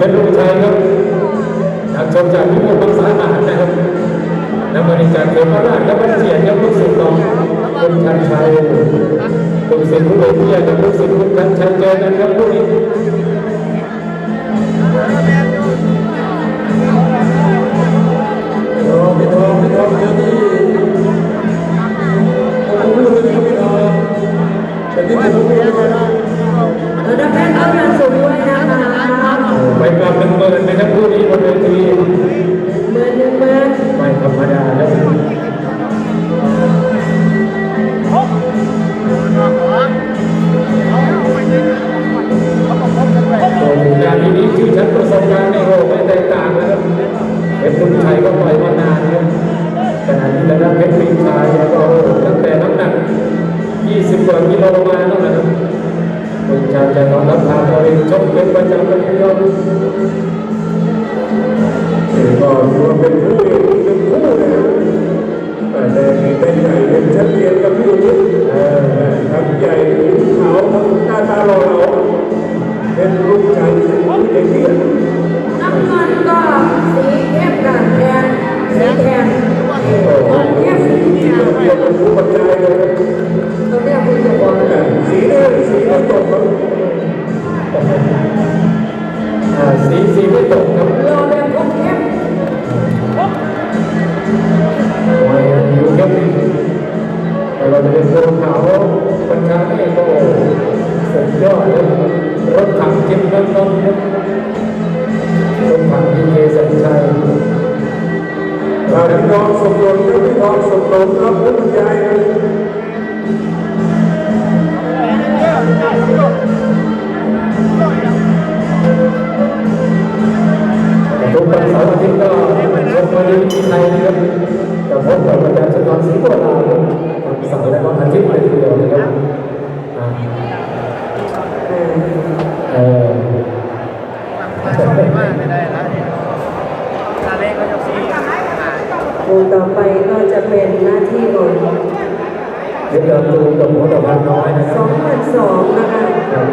เป็นลูกชายครับนักชมจากพิบูลมังสาหารนะครับนักบริการเทพราชและบัณฑิตครับลูกศิษย์ของคุณชันชัยลูกศิษย์ผู้เรียนกับลูกศิษย์คุณชันชัยเจอกันครับผู้นี้พี่น้องพี่น้องพี่น้องเดี๋ยวนี้ แต่ที่ผ พี่น้องสมรสแ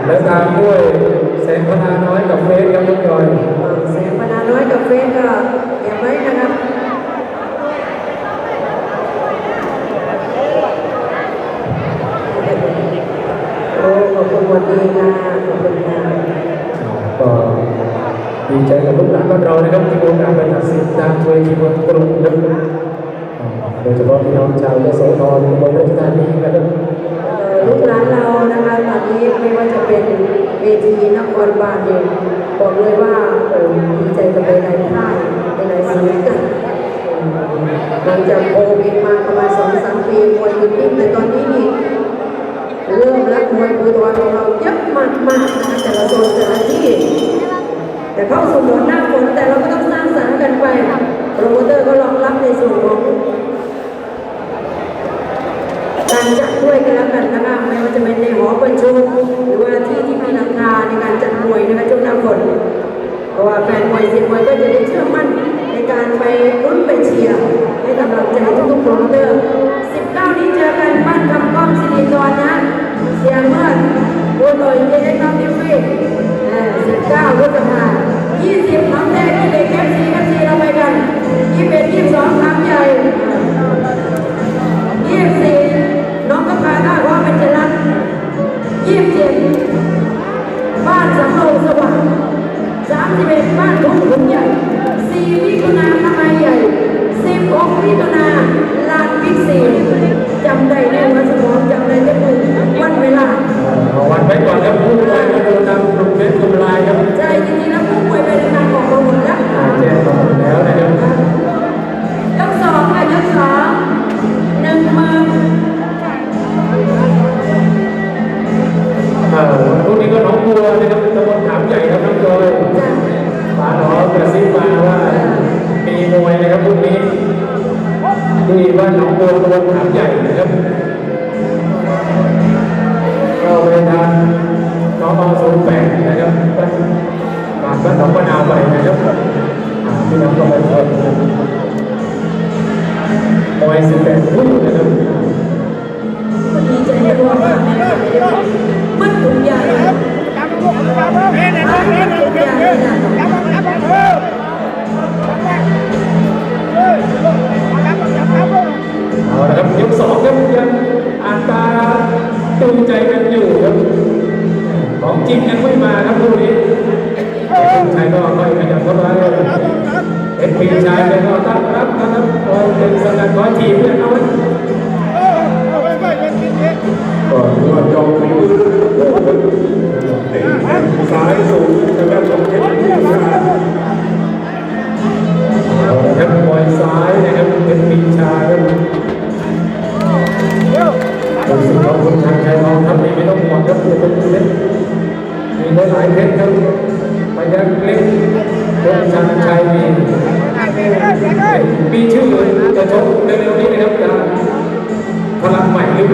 และตามด้วยแสงพนาน้อยกับเฟสครับทุกคนแสงพนาน้อยกับเฟสก็เก็บไว้นะครับโอ้ขอบคุณวันดีค่ะขอบคุณค่ะก็ดีใจกับลูกหลานบ้านเรานะครับที่มีโอกาสไปตัดสินทางช่วยทีมกรุงนะครับโดยเฉพาะพี่น้องชาวยโสธรอุบลราชธานีนะครับ ลูกหลานเรานะคะตอนนี้ไม่ว่าจะเป็นเวทีนครบาลเองบอกเลยว่าโอ้ดีใจกับหลายๆท่านหลายๆสีกัน ชุมหรือว่าที่ที่มีหลังคาในการจัดมวยนะคะช่วงน้าฝนเพราะว่าแฟนมวยเซียนมวยก็จะได้เชื่อมั่นในการไปรุ่นไปเชียร์ให้กำลังใจทุกๆโปรโมเตอร์ 19 นี้เจอกันบ้านคำป้อมสิริจรนะเสียเมื่อโบโตยเจนน้องดิฟี่19พฤษภา20น้องแดงที่เด็กแคมซีกันซีเราไปกัน21 22ครั้งใหญ่24 31บ้านทุ่งหลวงใหญ่4มิถุนาทำไมใหญ่16มิถุนาลานพิเศษจำได้แน่วันสมองจำได้ในมือวันเวลาวันไว้ก่อนครับผู้ว่ายะโดนนำกลุ่มเม็ดกลุ่มลายครับใช่จริงๆแล้วผู้ป่วยเปในทางของเราหมดแล้วแจ้งหมดแล้วนะครับ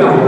ลั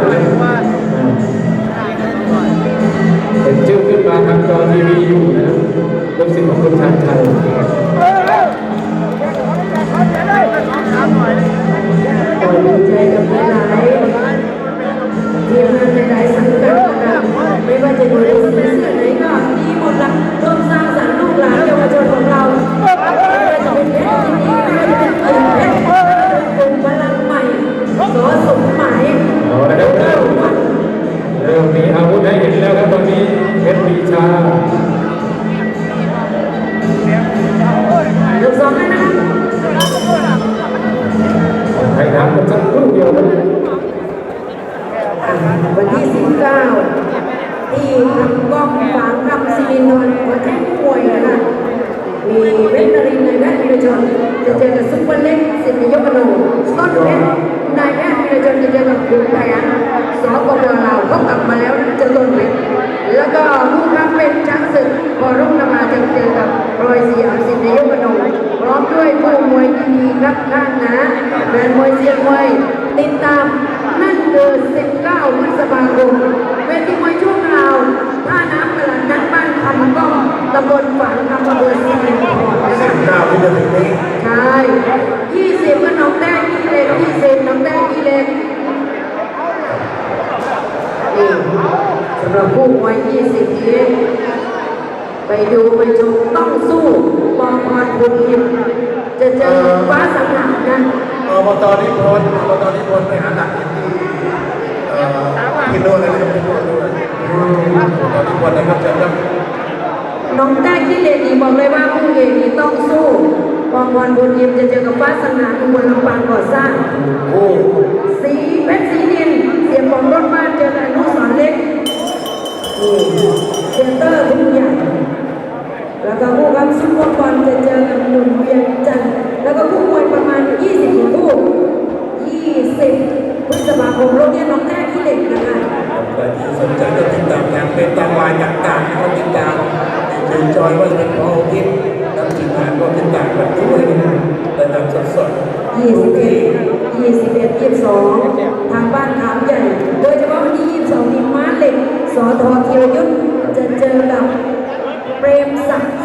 ครับข้างนะแฟนมวยเซียนมวยติดตามนั่นคือ 19พฤษภาคมเวทีมวยช่วงราวท่าน้ำตลาดนัดบ้านคำก้องตำบลฝางคำอำเภอสิรินธรนะคะเก้าที่จะถึงนี้ใช่20ก็น้องแต้กี่เล็ก20น้องแต้กี่เล็กนี่สำหรับผู้มวย20นี้ไปดูไปชมต้องสู้ปองพรภูมิ จะเจอฟ้าสังหารนะอบตนิพนธ์อบตนิพนธ์ไปหาหนักที่เอ่อที่โน่นเลยนะครับที่โน่นด้วยอบตนิพนธ์นะครับเชิญครับน้องแต้ขี้เหล็กนี่บอกเลยว่าผู้เอกนี่ต้องสู้ปองพรบุญยิมจะเจอกับฟ้าสง่าอุบลลำปางก่อสร้างโอ้สีเพชรสีนินเสียงของรถบ้านเจอกับอนุสรณ์เล็กนี่เซนเตอร์ทุกอย่าง ล้วก็ผู้รับซุปเปอร์บอลจะเจอกับหนุ่มเวียงจันทร์แล้วก็ผู้มวยประมาณ 20กว่าคู่20พฤษภาคมโรงเรียนน้องแต้ขี้เหล็กนะคะใครที่สนใจก็ติดตามอย่างเป็นตามวายต่างๆนะครับติดตามคือจอยว่าจะเป็นพ่อทิพย์นักทีมงานก็ติดตามกันด้วยนะครับรายการสดๆ21 21 22 ทางบ้านขามใหญ่ โดยเฉพาะวันที่ 22มีม้าเหล็กสอทอเทียวยุทธจะเจอกับเปรมศักดิ์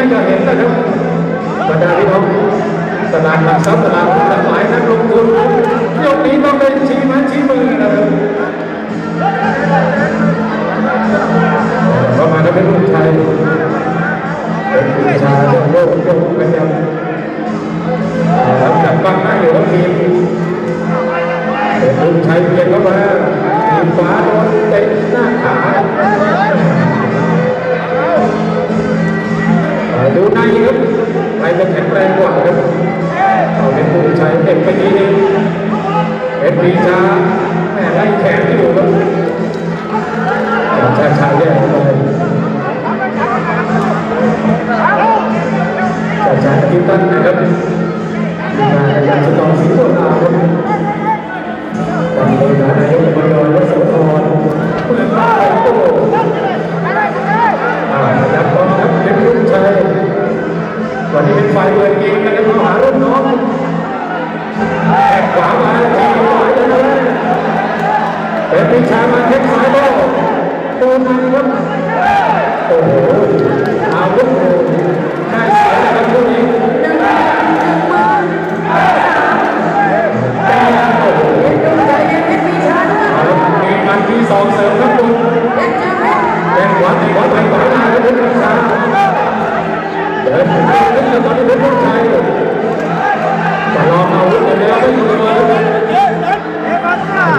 น่าจะเห็นนะครับบรรดาพี่น้องตลาดหลักทรัพย์ตลาดหุ้นหลายนักลงทุนยกนี้ต้องเป็นชี้ไม้ชี้มือนะครับประมาณนั้นเป็นลูกชายเป็นลูกชายโยกโยกโยกกันยังทำจับบ้างหน้าอยู่ทั้งทีมเป็นลูกชายเปลี่ยนเข้ามาทีมฟ้าโดนเตะหน้าขา หน้ยืดใครจะแข็งแรงกว่าครับเอาเป็นผู้ใช้เต็มไปนีนเป็นปีชาแม่ไล่แขนอยู่ครับชาชาเนี่ยชาชาคิวตันนะครับมาจากสตองสิงห์บุรีครับตอนนี้นายกอบตและสทเปิดบ้านโต Ah, da kommt der Blutteil. วันนี้เป็นไฟายเปิดเกมนะครับาหารุ่นน้องแอบขวามาทีมขวาเลยเป็นพิชามาเทคซ้ายโลโดนมันครับโอ้โหอาวุธ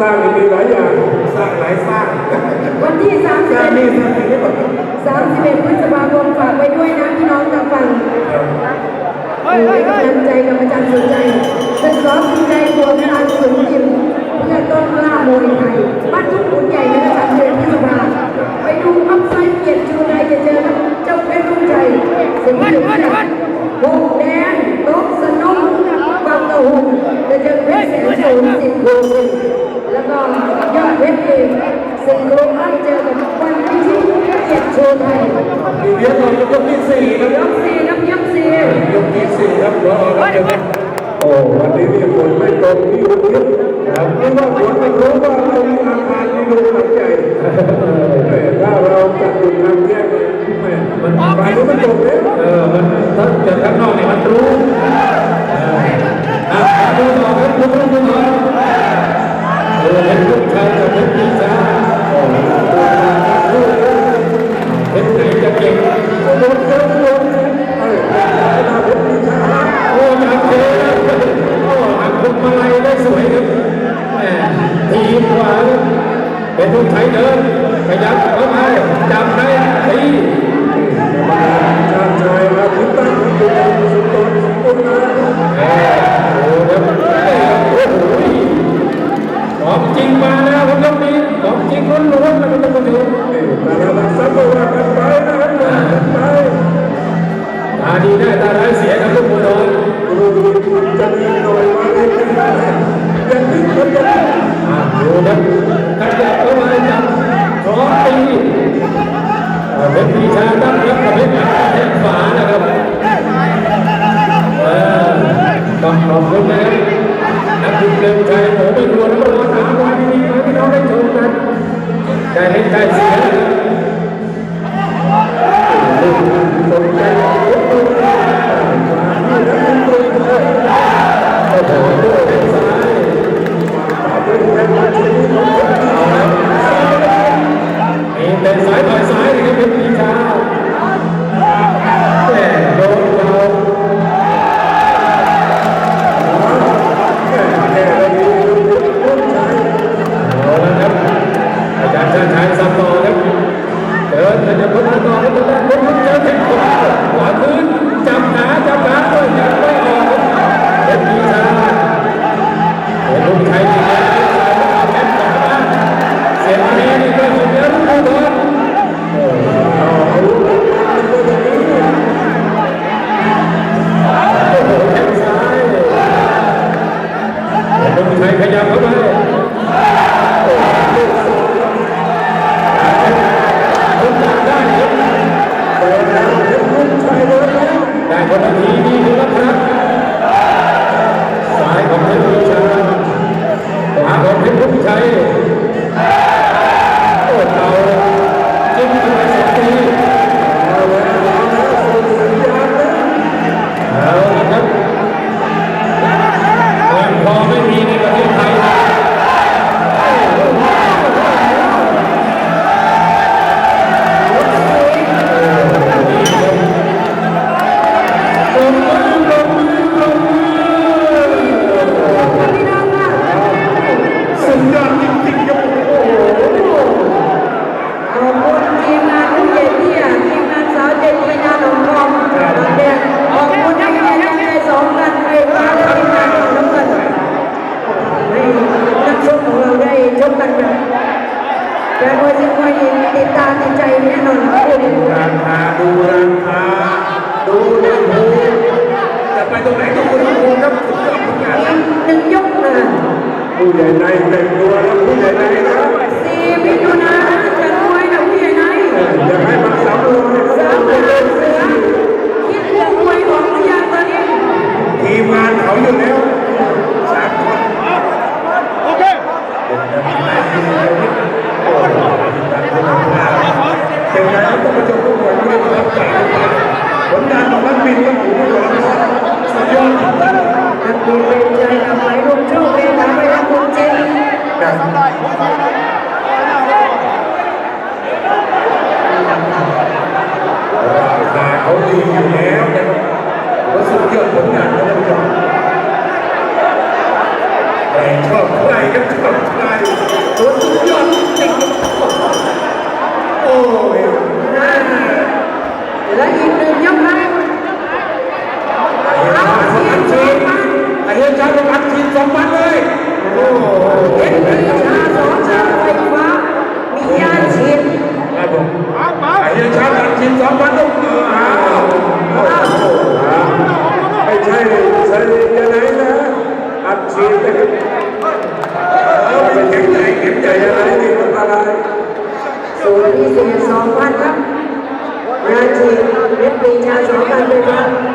สร้างมีหลายอย่าง สร้างหลายสร้างวันที่สามสิบสร้างนี่สร้บามสิบเอ็ดพฤษภาคมฝากไว้ด้วยนะพี่น้องทางฝั่งมีกำลังใจกับอาจารย์สนใจเป็นสอนสนใจตัวพลังสูงยิ่งเพื่อต้นกล้ามวยไทยบ้านทุ่งขุนใหญ่ในะสางเดือนพฤษภาไปดูอัพไซด์เกียรติจูนาจะเจอเจ้าเป็นรุ่งใจเสียง thầy thầy giáo ผู้ใหญ่ในเต็มตัวแล้วผู้ใหญ่ในนะสี่มิถุนะจะรวยนะผู้ใหญ่ในอยากให้มาสำรวจสำรวจเสือคิดเรื่องรวยของพยานตอนนี้ทีมงานเขาอยู่แล้วสามคนโอเคเจ้าหน้าที่ต้องมาจบทุกคนด้วยความใจผลงานของนักบินต้องอยู่ต้องความสุดยอดเป็นตัวเต็นใจทำให้ร่วมโชค แต่เขาดีอยู่แนะครัสุดยอดผลงานนะท่าแต่ชอบใครก็ชอบใครตัวสุดยอดจริโอ้ย และอีกหนึ่ง 那怎么办贝